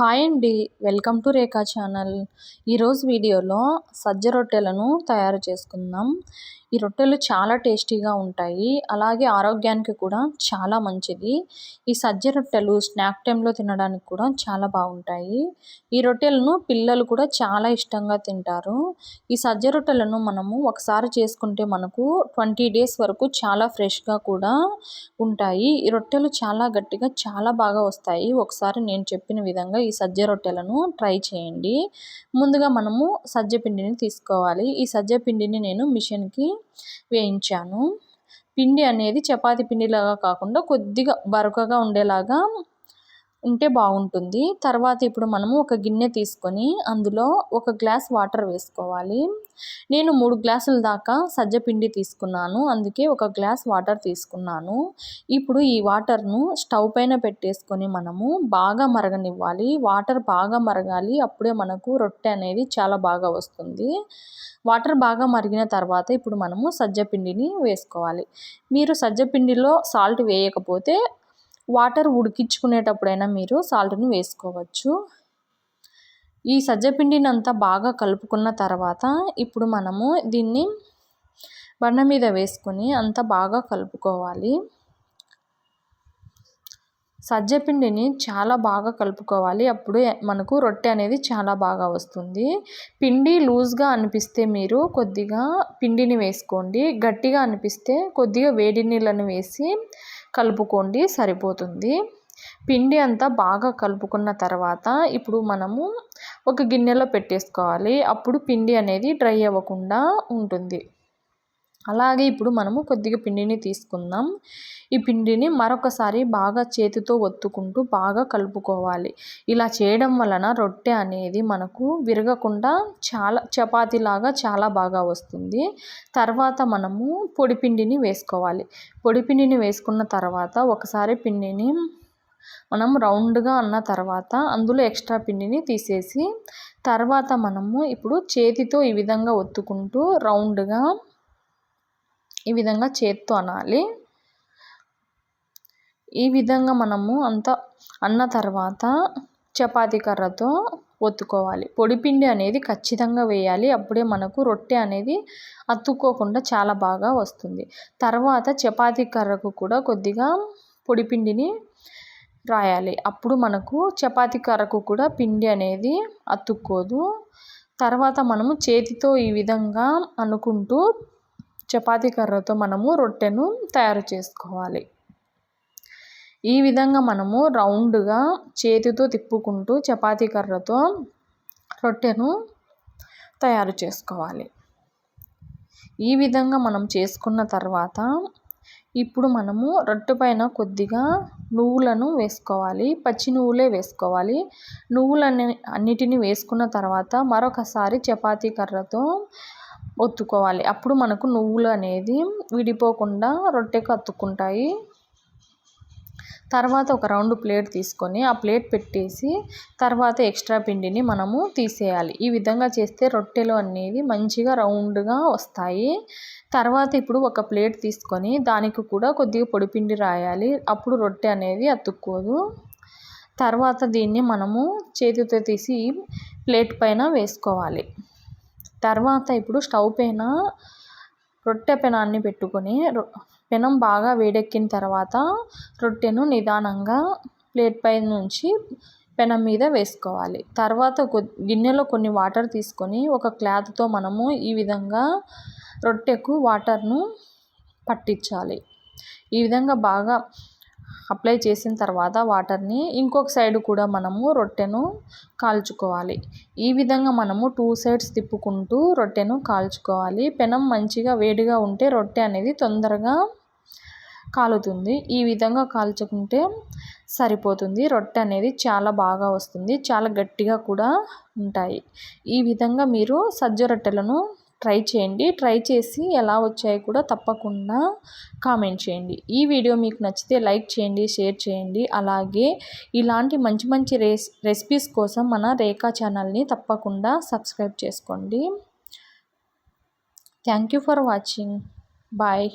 Hi అండి welcome to Rekha channel ఈరోజు వీడియోలో సజ్జ రొట్టెలను తయారు చేసుకుందాం. ఈ రొట్టెలు చాలా టేస్టీగా ఉంటాయి. అలాగే ఆరోగ్యానికి కూడా చాలా మంచిది. ఈ సజ్జ రొట్టెలు స్నాక్ టైంలో తినడానికి కూడా చాలా బాగుంటాయి. ఈ రొట్టెలను పిల్లలు కూడా చాలా ఇష్టంగా తింటారు. ఈ సజ్జ రొట్టెలను మనము ఒకసారి చేసుకుంటే మనకు ట్వంటీ డేస్ వరకు చాలా ఫ్రెష్గా కూడా ఉంటాయి. ఈ రొట్టెలు చాలా గట్టిగా చాలా బాగా వస్తాయి. ఒకసారి నేను చెప్పిన విధంగా ఈ సజ్జ రొట్టెలను ట్రై చేయండి. ముందుగా మనము సజ్జ పిండిని తీసుకోవాలి. ఈ సజ్జ పిండిని నేను మిషన్కి వేయించాను. పిండి అనేది చపాతి పిండిలాగా కాకుండా కొద్దిగా బరకగా ఉండేలాగా ఉంటే బాగుంటుంది. తర్వాత ఇప్పుడు మనము ఒక గిన్నె తీసుకొని అందులో ఒక గ్లాస్ వాటర్ వేసుకోవాలి. నేను మూడు గ్లాసుల దాకా సజ్జ పిండి తీసుకున్నాను. అందుకే ఒక గ్లాస్ వాటర్ తీసుకున్నాను. ఇప్పుడు ఈ వాటర్ను స్టవ్ పైన పెట్టేసుకొని మనము బాగా మరగనివ్వాలి. వాటర్ బాగా మరగాలి. అప్పుడే మనకు రొట్టె అనేది చాలా బాగా వస్తుంది. వాటర్ బాగా మరిగిన తర్వాత ఇప్పుడు మనము సజ్జ పిండిని వేసుకోవాలి. మీరు సజ్జ పిండిలో సాల్ట్ వేయకపోతే వాటర్ ఉడికించుకునేటప్పుడైనా మీరు సాల్ట్ని వేసుకోవచ్చు. ఈ సజ్జపిండిని అంతా బాగా కలుపుకున్న తర్వాత ఇప్పుడు మనము దీన్ని బండ మీద వేసుకొని అంతా బాగా కలుపుకోవాలి. సజ్జపిండిని చాలా బాగా కలుపుకోవాలి. అప్పుడు మనకు రొట్టె అనేది చాలా బాగా వస్తుంది. పిండి లూజ్గా అనిపిస్తే మీరు కొద్దిగా పిండిని వేసుకోండి. గట్టిగా అనిపిస్తే కొద్దిగా వేడి నీళ్ళని వేసి కలుపుకోండి సరిపోతుంది. పిండి అంతా బాగా కలుపుకున్న తర్వాత ఇప్పుడు మనము ఒక గిన్నెలో పెట్టేసుకోవాలి. అప్పుడు పిండి అనేది డ్రై అవ్వకుండా ఉంటుంది. అలాగే ఇప్పుడు మనము కొద్దిగా పిండిని తీసుకుందాం. ఈ పిండిని మరొకసారి బాగా చేతితో ఒత్తుకుంటూ బాగా కలుపుకోవాలి. ఇలా చేయడం వలన రొట్టె అనేది మనకు విరగకుండా చాలా చపాతీలాగా చాలా బాగా వస్తుంది. తర్వాత మనము పొడి పిండిని వేసుకోవాలి. పొడి పిండిని వేసుకున్న తర్వాత ఒకసారి పిండిని మనం రౌండ్గా అన్న తర్వాత అందులో ఎక్స్ట్రా పిండిని తీసేసి తర్వాత మనము ఇప్పుడు చేతితో ఈ విధంగా ఒత్తుకుంటూ రౌండ్గా ఈ విధంగా చేత్తో అనాలి. ఈ విధంగా మనము అంత అన్న తర్వాత చపాతీ కర్రతో ఒత్తుకోవాలి. పొడిపిండి అనేది ఖచ్చితంగా వేయాలి. అప్పుడే మనకు రొట్టె అనేది అతుక్కోకుండా చాలా బాగా వస్తుంది. తర్వాత చపాతీ కర్రకు కూడా కొద్దిగా పొడిపిండిని రాయాలి. అప్పుడు మనకు చపాతీ కర్రకు కూడా పిండి అనేది అతుక్కోదు. తర్వాత మనము చేతితో ఈ విధంగా అనుకుంటూ చపాతీ కర్రతో మనము రొట్టెను తయారు చేసుకోవాలి. ఈ విధంగా మనము రౌండ్గా చేతితో తిప్పుకుంటూ చపాతీ కర్రతో రొట్టెను తయారు చేసుకోవాలి. ఈ విధంగా మనం చేసుకున్న తర్వాత ఇప్పుడు మనము రొట్టె పైన కొద్దిగా నువ్వులను వేసుకోవాలి. పచ్చి నువ్వులే వేసుకోవాలి. నువ్వులన్నీ అన్నిటిని వేసుకున్న తర్వాత మరొకసారి చపాతీ కర్రతో ఒత్తుకోవాలి. అప్పుడు మనకు నువ్వులు అనేది విడిపోకుండా రొట్టెకు అతుక్కుంటాయి. తర్వాత ఒక రౌండ్ ప్లేట్ తీసుకొని ఆ ప్లేట్ పెట్టేసి తర్వాత ఎక్స్ట్రా పిండిని మనము తీసేయాలి. ఈ విధంగా చేస్తే రొట్టెలు అనేది మంచిగా రౌండ్గా వస్తాయి. తర్వాత ఇప్పుడు ఒక ప్లేట్ తీసుకొని దానికి కూడా కొద్దిగా పొడిపిండి రాయాలి. అప్పుడు రొట్టె అనేది అతుక్కోదు. తర్వాత దీన్ని మనము చేతితో తీసి ప్లేట్ పైన వేసుకోవాలి. తర్వాత ఇప్పుడు స్టవ్ పైన రొట్టె పెనాన్ని పెట్టుకొని పెనం బాగా వేడెక్కిన తర్వాత రొట్టెను నిదానంగా ప్లేట్ పై నుంచి పెనం మీద వేసుకోవాలి. తర్వాత గిన్నెలో కొన్ని వాటర్ తీసుకొని ఒక క్లాత్తో మనము ఈ విధంగా రొట్టెకు వాటర్ను పట్టించాలి. ఈ విధంగా బాగా అప్లై చేసిన తర్వాత వాటర్ని ఇంకొక సైడ్ కూడా మనము రొట్టెను కాల్చుకోవాలి. ఈ విధంగా మనము టూ సైడ్స్ తిప్పుకుంటూ రొట్టెను కాల్చుకోవాలి. పెనం మంచిగా వేడిగా ఉంటే రొట్టె అనేది తొందరగా కాలుతుంది. ఈ విధంగా కాల్చుకుంటే సరిపోతుంది. రొట్టె అనేది చాలా బాగా వస్తుంది. చాలా గట్టిగా కూడా ఉంటాయి. ఈ విధంగా మీరు సజ్జ రొట్టెలను ట్రై చేయండి. ట్రై చేసి ఎలా వచ్చాయో కూడా తప్పకుండా కామెంట్ చేయండి. ఈ వీడియో మీకు నచ్చితే లైక్ చేయండి షేర్ చేయండి. అలాగే ఇలాంటి మంచి మంచి రెస్ రెసిపీస్ కోసం మన రేఖా ఛానల్ని తప్పకుండా సబ్స్క్రైబ్ చేసుకోండి. Thank you for watching. Bye.